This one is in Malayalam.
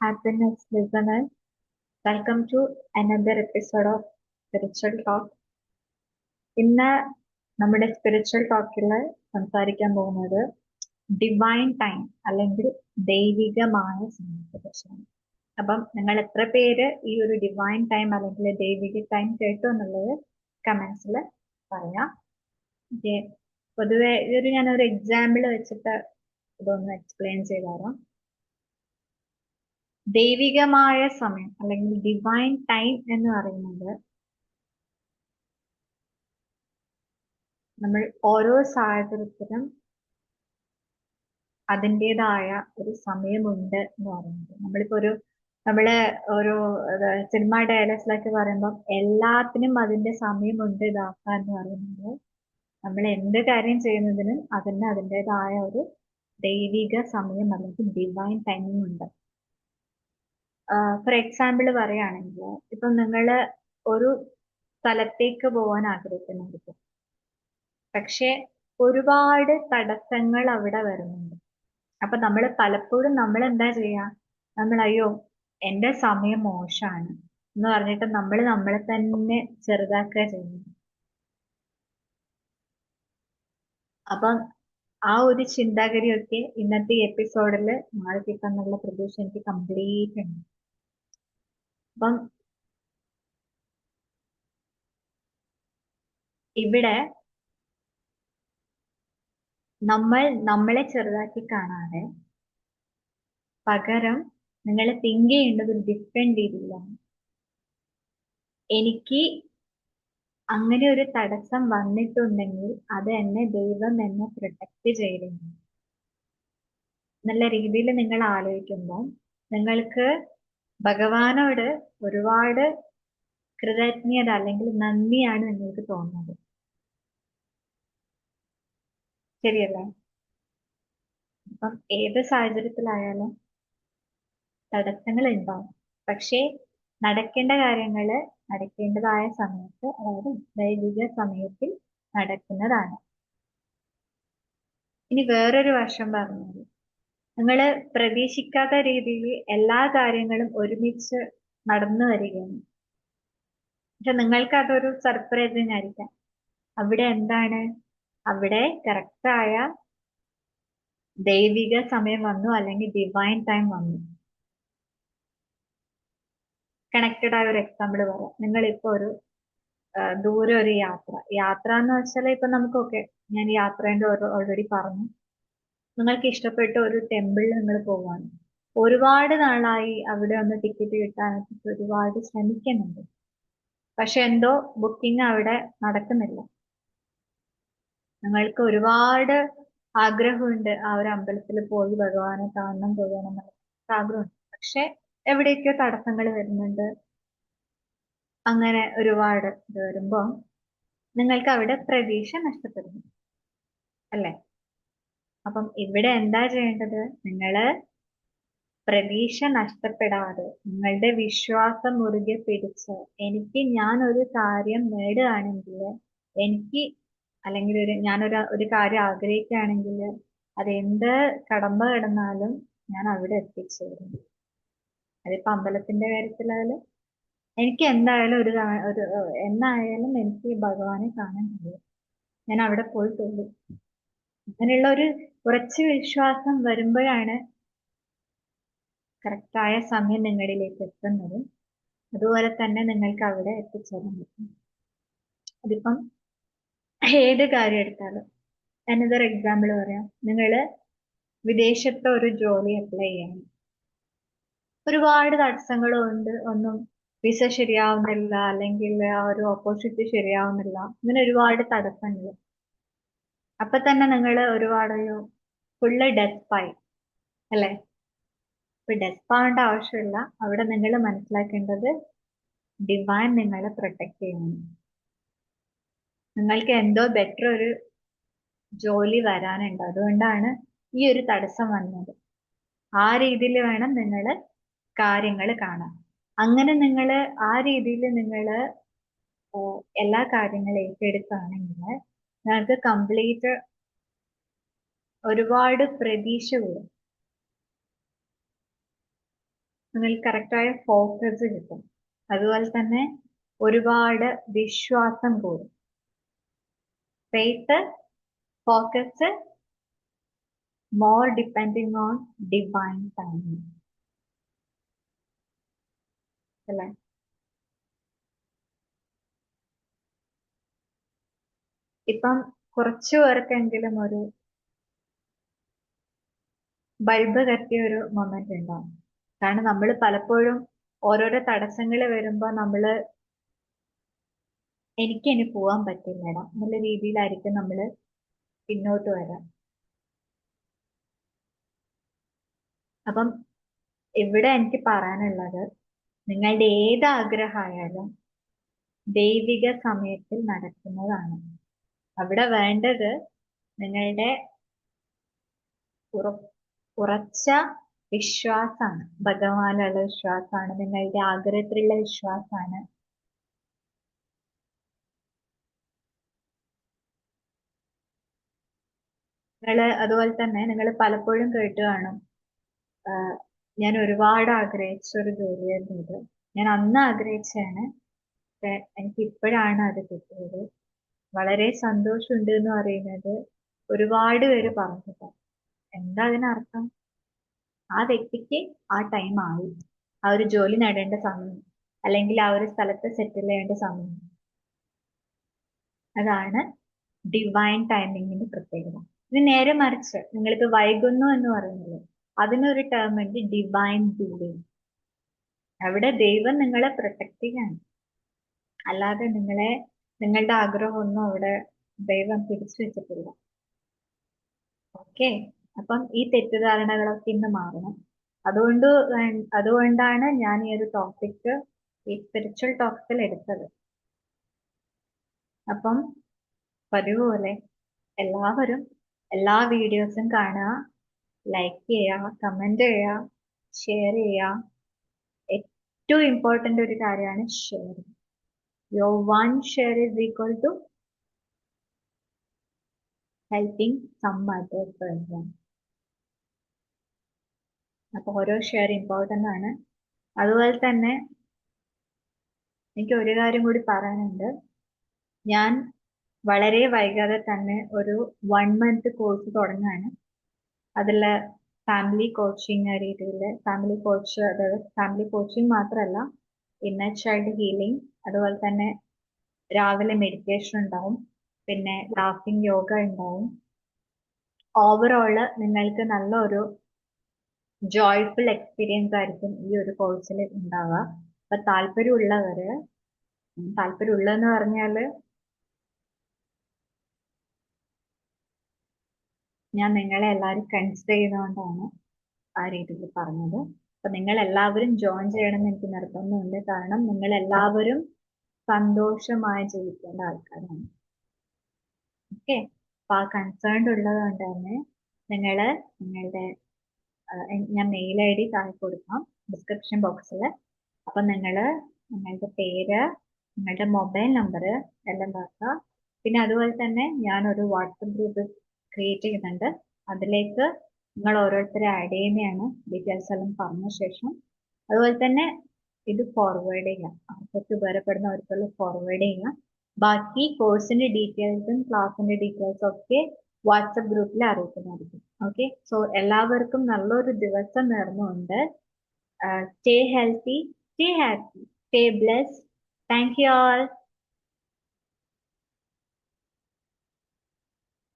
happiness listeners. Welcome to another episode of spiritual talk ഇന്ന് നമ്മുടെ സ്പിരിച്വൽ ടോക്കിൽ സംസാരിക്കാൻ പോകുന്നത് ഡിവൈൻ ടൈം അല്ലെങ്കിൽ ദൈവികമായ സമയത്തെക്കുറിച്ചാണ് അപ്പം നിങ്ങൾ എത്ര പേര് ഈ ഒരു ഡിവൈൻ ടൈം അല്ലെങ്കിൽ ദൈവിക ടൈം കേട്ടു എന്നുള്ളത് കമന്റ്സിൽ പറയാം. പൊതുവെ ഇതൊരു ഞാനൊരു എക്സാമ്പിൾ വെച്ചിട്ട് ഇതൊന്ന് എക്സ്പ്ലെയിൻ ചെയ്തുതരാം ദൈവികമായ സമയം അല്ലെങ്കിൽ ഡിവൈൻ ടൈം എന്ന് പറയുന്നത് നമ്മൾ ഓരോ സാഹചര്യത്തിലും അതിന്റെതായ ഒരു സമയമുണ്ട് എന്ന് പറയുന്നത്. നമ്മളിപ്പോ ഒരു നമ്മൾ ഒരു സിനിമ ഡയലോഗ്സിലൊക്കെ പറയുമ്പോൾ എല്ലാത്തിനും അതിന്റെ സമയമുണ്ട് ഇതാക്കാൻ എന്ന് പറയുന്നത് നമ്മൾ എന്ത് കാര്യം ചെയ്യുന്നതിനും അതിന് അതിന്റെതായ ഒരു ദൈവിക സമയം അല്ലെങ്കിൽ ഡിവൈൻ ടൈമിംഗ് ഉണ്ട്. ഫോർ എക്സാമ്പിൾ പറയുകയാണെങ്കിൽ ഇപ്പം നിങ്ങൾ ഒരു സ്ഥലത്തേക്ക് പോകാൻ ആഗ്രഹിക്കുന്നുണ്ട്. പക്ഷെ ഒരുപാട് തടസ്സങ്ങൾ അവിടെ വരുന്നുണ്ട്. അപ്പൊ നമ്മൾ പലപ്പോഴും നമ്മൾ എന്താ ചെയ്യാ? നമ്മൾ അയ്യോ എന്റെ സമയം മോശമാണ് എന്ന് പറഞ്ഞിട്ട് നമ്മൾ നമ്മളെ തന്നെ ചെറുതാക്കുക ചെയ്യുന്നു അപ്പം ആ ഒരു ചിന്താഗതിയൊക്കെ ഇന്നത്തെ എപ്പിസോഡിൽ മാറി കിട്ടാന്നുള്ള പ്രതീക്ഷ എനിക്ക് കംപ്ലീറ്റ് ഉണ്ട്. അപ്പം ഇവിടെ നമ്മൾ നമ്മളെ ചെറുതാക്കി കാണാതെ പകരം നിങ്ങൾ തിങ്ക് ചെയ്യേണ്ടത് ഒരു ഡിഫറെന്റ് രീതിയിലാണ്. എനിക്ക് അങ്ങനെ ഒരു തടസ്സം വന്നിട്ടുണ്ടെങ്കിൽ അത് എന്നെ ദൈവം എന്നെ പ്രൊട്ടക്ട് ചെയ്തിരുന്നു. നല്ല രീതിയിൽ നിങ്ങൾ ആലോചിക്കുമ്പോൾ നിങ്ങൾക്ക് ഭഗവാനോട് ഒരുപാട് കൃതജ്ഞത അല്ലെങ്കിൽ നന്ദിയാണ് നിങ്ങൾക്ക് തോന്നുന്നത്. ശരിയല്ലേ? അപ്പം ഏത് സാഹചര്യത്തിലായാലും തടസ്സങ്ങൾ ഉണ്ടാവും പക്ഷേ നടക്കേണ്ട കാര്യങ്ങൾ നടക്കേണ്ടതായ സമയത്ത് അതായത് ദൈവിക സമയത്തിൽ നടക്കുന്നതാണ്. ഇനി വേറൊരു വശം പറഞ്ഞത് നിങ്ങൾ പ്രതീക്ഷിക്കാത്ത രീതിയിൽ എല്ലാ കാര്യങ്ങളും ഒരുമിച്ച് നടന്നു വരികയാണ്. പക്ഷെ നിങ്ങൾക്ക് അതൊരു സർപ്രൈസിങ് ആയിരിക്കാം അവിടെ എന്താണ്? അവിടെ കറക്റ്റായ ദൈവിക സമയം വന്നു അല്ലെങ്കിൽ ഡിവൈൻ ടൈം വന്നു. കണക്റ്റഡ് ആയ ഒരു എക്സാമ്പിൾ പറയാം. നിങ്ങൾ ഇപ്പൊ ഒരു ദൂരെ ഒരു യാത്ര. യാത്ര എന്ന് വെച്ചാൽ ഇപ്പൊ നമുക്കൊക്കെ ഞാൻ യാത്രേന്റെ ഓൾറെഡി പറഞ്ഞു. നിങ്ങൾക്ക് ഇഷ്ടപ്പെട്ട ഒരു ടെമ്പിളിൽ നിങ്ങൾ പോവാണ്. ഒരുപാട് നാളായി അവിടെ ഒന്ന് ടിക്കറ്റ് കിട്ടാനൊക്കെ ഒരുപാട് ശ്രമിക്കുന്നുണ്ട്. പക്ഷെ എന്തോ ബുക്കിംഗ് അവിടെ നടക്കുന്നില്ല. നിങ്ങൾക്ക് ഒരുപാട് ആഗ്രഹമുണ്ട് ആ ഒരു അമ്പലത്തിൽ പോയി ഭഗവാനെ കാണണം പോകണം എന്നുള്ള ആഗ്രഹമുണ്ട്. പക്ഷെ എവിടെയൊക്കെയോ തടസ്സങ്ങൾ വരുന്നുണ്ട്. അങ്ങനെ ഒരുപാട് ഇത് വരുമ്പോൾ നിങ്ങൾക്ക് അവിടെ പ്രതീക്ഷ നഷ്ടപ്പെടുന്നു. അല്ലേ? അപ്പം ഇവിടെ എന്താ ചെയ്യേണ്ടത്? നിങ്ങൾ പ്രതീക്ഷ നഷ്ടപ്പെടാതെ നിങ്ങളുടെ വിശ്വാസം മുറുകെ പിടിച്ച് എനിക്ക് ഞാൻ ഒരു കാര്യം നേടുകയാണെങ്കിൽ എനിക്ക് അല്ലെങ്കിൽ ഒരു ഞാനൊരു ഒരു കാര്യം ആഗ്രഹിക്കുകയാണെങ്കിൽ അതെന്ത് കടമ്പ കിടന്നാലും ഞാൻ അവിടെ എത്തിച്ചേരും. അതിപ്പോ അമ്പലത്തിന്റെ കാര്യത്തിലായാലും എനിക്ക് എന്തായാലും ഒരു ഒരു എന്നായാലും എനിക്ക് ഭഗവാനെ കാണാൻ കഴിയും. ഞാൻ അവിടെ പോയി തൊഴും. അങ്ങനെയുള്ള ഒരു ഉറച്ച വിശ്വാസം വരുമ്പോഴാണ് കറക്റ്റായ സമയം നിങ്ങളിലേക്ക് എത്തുന്നത്. അതുപോലെ തന്നെ നിങ്ങൾക്ക് അവിടെ എത്തിച്ചേരാൻ പറ്റും. അതിപ്പം ഏത് കാര്യം എടുത്താലും അനദർ എക്സാമ്പിൾ പറയാം. നിങ്ങൾ വിദേശത്തെ ഒരു ജോലി അപ്ലൈ ചെയ്യണം. ഒരുപാട് തടസ്സങ്ങളും ഉണ്ട് ഒന്നും വിസ ശരിയാവുന്നില്ല അല്ലെങ്കിൽ ആ ഒരു ഓപ്പോസിറ്റ് ശരിയാവുന്നില്ല. ഇങ്ങനെ ഒരുപാട് തടസ്സങ്ങൾ അപ്പൊ തന്നെ നിങ്ങൾ ഒരുപാട് ഒരു ഫുള്ള് ഡെസ്പായി അല്ലേ? ഇപ്പൊ ഡെസ്പാവേണ്ട ആവശ്യമില്ല. അവിടെ നിങ്ങൾ മനസ്സിലാക്കേണ്ടത് ഡിവൈൻ നിങ്ങളെ പ്രൊട്ടക്ട് ചെയ്യണം. നിങ്ങൾക്ക് എന്തോ ബെറ്റർ ഒരു ജോലി വരാനുണ്ട്. അതുകൊണ്ടാണ് ഈ ഒരു തടസ്സം വന്നത്. ആ രീതിയിൽ വേണം നിങ്ങൾ കാര്യങ്ങൾ കാണാൻ. അങ്ങനെ നിങ്ങൾ ആ രീതിയിൽ നിങ്ങൾ എല്ലാ കാര്യങ്ങളും ഏറ്റെടുക്കുകയാണെങ്കിൽ നിങ്ങൾക്ക് കംപ്ലീറ്റ് ഒരുപാട് പ്രതീക്ഷ കൂടും നിങ്ങൾക്ക് കറക്റ്റായ ഫോക്കസ് കിട്ടും. അതുപോലെ തന്നെ ഒരുപാട് വിശ്വാസം കൂടും. Faith focus more depending on divine timing അല്ലേ? ഇപ്പം കുറച്ചു പേർക്കെങ്കിലും ഒരു ബൾബ് കത്തിയ ഒരു മൊമെന്റ് ഉണ്ടാവും. കാരണം നമ്മൾ പലപ്പോഴും ഓരോരോ തടസ്സങ്ങൾ വരുമ്പോൾ നമ്മൾ എനിക്ക് ഇനി പോവാൻ പറ്റില്ല എന്നുള്ള രീതിയിലായിരിക്കും നമ്മൾ പിന്നോട്ട് വരാം. അപ്പം ഇവിടെ എനിക്ക് പറയാനുള്ളത് നിങ്ങളുടെ ഏത് ആഗ്രഹമായാലും ദൈവിക സമയത്തിൽ നടക്കുന്നതാണ്. അവിടെ വേണ്ടത് നിങ്ങളുടെ ഉറ ഉറച്ച വിശ്വാസമാണ് ഭഗവാനുള്ള വിശ്വാസമാണ് നിങ്ങളുടെ ആഗ്രഹത്തിലുള്ള വിശ്വാസമാണ് നിങ്ങൾ അതുപോലെ തന്നെ നിങ്ങൾ പലപ്പോഴും കേട്ട് കാണും. ഞാൻ ഒരുപാട് ആഗ്രഹിച്ച ഒരു ജോലിയായിരുന്നു ഇത് ഞാൻ അന്ന് ആഗ്രഹിച്ചാണ് എനിക്ക് ഇപ്പോഴാണ് അത് കിട്ടിയത്. വളരെ സന്തോഷമുണ്ട് എന്ന് പറയുന്നത് ഒരുപാട് പേര് പറഞ്ഞിട്ട് എന്താ അതിനർത്ഥം? ആ വ്യക്തിക്ക് ആ ടൈം ആയി. ആ ഒരു ജോലി നേടേണ്ട സമയം അല്ലെങ്കിൽ ആ ഒരു സ്ഥലത്ത് സെറ്റിൽ ചെയ്യേണ്ട സമയം. അതാണ് ഡിവൈൻ ടൈമിങ്ങിന്റെ പ്രത്യേകത. ഇത് നേരെ മറിച്ച് നിങ്ങളിപ്പോ വൈകുന്നു എന്ന് പറയുന്നത് അതിനൊരു ടേം ഉണ്ട് ഡിവൈൻ ഡിലേ അവിടെ ദൈവം നിങ്ങളെ പ്രൊട്ടക്ട് ചെയ്യാണ്. അല്ലാതെ നിങ്ങളെ നിങ്ങളുടെ ആഗ്രഹമൊന്നും അവിടെ ദൈവം പിടിച്ചു വെച്ചിട്ടില്ല. ഓക്കെ അപ്പം ഈ തെറ്റിദ്ധാരണകളൊക്കെ ഇന്ന് മാറണം. അതുകൊണ്ട് അതുകൊണ്ടാണ് ഞാൻ ഈ ഒരു ടോപ്പിക്ക് ഈ സ്പിരിച്വൽ ടോപ്പിക്കിൽ എടുത്തത്. അപ്പം പതിവ് പോലെ എല്ലാവരും എല്ലാ വീഡിയോസും കാണുക ലൈക്ക് ചെയ്യുക കമന്റ് ചെയ്യുക ഷെയർ ചെയ്യുക. ഏറ്റവും ഇമ്പോർട്ടന്റ് ഒരു കാര്യമാണ് share your one share is equal to helping some other person. അപ്പോൾ ഓരോ ഷെയർ ഇമ്പോർട്ടന്റ് ആണ്. അതുപോലെ തന്നെ എനിക്ക് ഒരു കാര്യം കൂടി പറയാനുണ്ട്. ഞാൻ വളരെ വൈകാതെ തന്നെ ഒരു വൺ മന്ത് കോഴ്സ് തുടങ്ങാണ്. അതിൽ ഫാമിലി കോച്ചിങ് രീതിയിൽ ഫാമിലി കോച്ച് അതായത് ഫാമിലി കോച്ചിങ് മാത്രമല്ല ഇന്നർ ചൈൽഡ് ഹീലിംഗ് അതുപോലെ തന്നെ രാവിലെ മെഡിറ്റേഷൻ ഉണ്ടാവും പിന്നെ ലാഫിംഗ് യോഗ ഉണ്ടാവും. ഓവറോൾ നിങ്ങൾക്ക് നല്ലൊരു ജോയ്ഫുൾ എക്സ്പീരിയൻസ് ആയിരിക്കും ഈ ഒരു കോഴ്സിൽ ഉണ്ടാവുക. അപ്പൊ താല്പര്യമുള്ളവര് താല്പര്യമുള്ളതെന്ന് പറഞ്ഞാൽ ഞാൻ നിങ്ങളെ എല്ലാവരും കൺസിഡർ ചെയ്തുകൊണ്ടാണ് ആ രീതിയിൽ പറഞ്ഞത്. അപ്പൊ നിങ്ങൾ എല്ലാവരും ജോയിൻ ചെയ്യണമെന്ന് എനിക്ക് നിർബന്ധമുണ്ട്. കാരണം നിങ്ങൾ എല്ലാവരും സന്തോഷമായി ജീവിക്കേണ്ട ആൾക്കാരാണ്. ഓക്കെ അപ്പൊ ആ കൺസേൺഡ് ഉള്ളത് കൊണ്ട് തന്നെ നിങ്ങൾ നിങ്ങളുടെ ഞാൻ മെയിൽ ഐ ഡി താഴെ കൊടുക്കാം ഡിസ്ക്രിപ്ഷൻ ബോക്സിൽ അപ്പൊ നിങ്ങൾ നിങ്ങളുടെ പേര് നിങ്ങളുടെ മൊബൈൽ നമ്പർ എല്ലാം നോക്കുക പിന്നെ അതുപോലെ തന്നെ ഞാൻ ഒരു വാട്സപ്പ് ഗ്രൂപ്പ് ക്രിയേറ്റ് ചെയ്യുന്നുണ്ട്. അതിലേക്ക് നിങ്ങൾ ഓരോരുത്തരെ ആഡ് ചെയ്യുന്നതാണ് ഡീറ്റെയിൽസ് എല്ലാം പറഞ്ഞ ശേഷം. അതുപോലെ തന്നെ ഇത് ഫോർവേഡ് ചെയ്യുക ഉപകാരപ്പെടുന്ന ഉപകാരപ്പെടുന്നവർക്കുള്ള ഫോർവേഡ് ചെയ്യാം ബാക്കി കോഴ്സിന്റെ ഡീറ്റെയിൽസും ക്ലാസ്സിന്റെ ഡീറ്റെയിൽസും ഒക്കെ വാട്സപ്പ് ഗ്രൂപ്പിൽ അറിയിക്കുന്നതായിരിക്കും. ഓക്കെ സോ എല്ലാവർക്കും നല്ലൊരു ദിവസം നേർന്നുകൊണ്ട് stay healthy stay happy stay bless thank you all